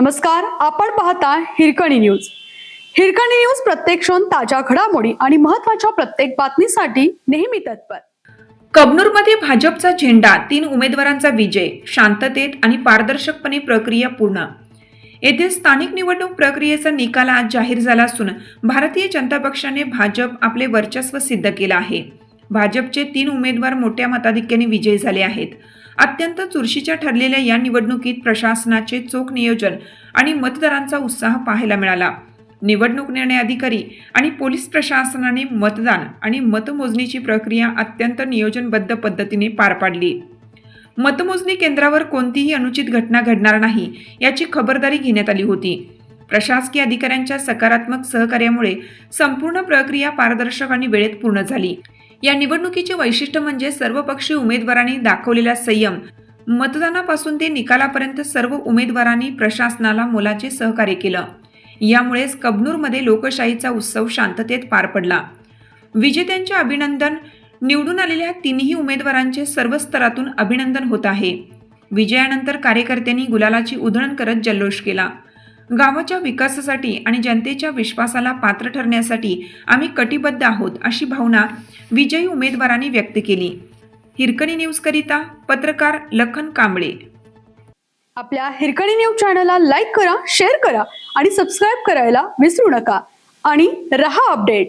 नमस्कार आपण पाहता हिरकणी न्यूज. हिरकणी न्यूज प्रत्येक क्षण ताज्या घडामोडी आणि महत्त्वाच्या प्रत्येक बातमीसाठी नेहमी तत्पर. कबनूरमध्ये भाजपचा झेंडा तीन उमेदवारांचा विजय शांततेत आणि पारदर्शकपणे प्रक्रिया पूर्ण. येथे स्थानिक निवडणूक प्रक्रियेचा निकाल आज जाहीर झाला असून भारतीय जनता पक्षाने भाजप आपले वर्चस्व सिद्ध केलं आहे. भाजपचे तीन उमेदवार मोठ्या मताधिक्याने विजयी झाले आहेत. अत्यंत चुरशीच्या ठरलेल्या या निवडणुकीत प्रशासनाचे चोख नियोजन आणि मतदारांचा उत्साह पाहायला मिळाला. निवडणूक निर्णय अधिकारी आणि पोलीस प्रशासनाने मतदान आणि मतमोजणीची प्रक्रिया अत्यंत नियोजनबद्ध पद्धतीने पार पाडली. मतमोजणी केंद्रावर कोणतीही अनुचित घटना घडणार नाही याची खबरदारी घेण्यात आली होती. प्रशासकीय अधिकाऱ्यांच्या सकारात्मक सहकार्यामुळे संपूर्ण प्रक्रिया पारदर्शक आणि वेळेत पूर्ण झाली. या निवडणुकीचे वैशिष्ट्य म्हणजे सर्वपक्षीय उमेदवारांनी दाखवलेला संयम. मतदानापासून ते निकालापर्यंत सर्व उमेदवारांनी प्रशासनाला मोलाचे सहकार्य केलं. यामुळेच कबनूरमध्ये लोकशाहीचा उत्सव शांततेत पार पडला. विजेत्यांचे अभिनंदन निवडून आलेल्या तिन्ही उमेदवारांचे सर्व स्तरातून अभिनंदन होत आहे. विजयानंतर कार्यकर्त्यांनी गुलालाची उधळण करत जल्लोष केला. गावाच्या विकासासाठी आणि जनतेच्या विश्वासाला पात्र ठरण्यासाठी आम्ही कटिबद्ध आहोत अशी भावना विजयी उमेदवारांनी व्यक्त केली. हिरकणी न्यूजकरिता पत्रकार लखन कांबळे. आपल्या हिरकणी न्यूज चॅनलला लाईक करा शेअर करा आणि सबस्क्राईब करायला विसरू नका. आणि रहा अपडेट.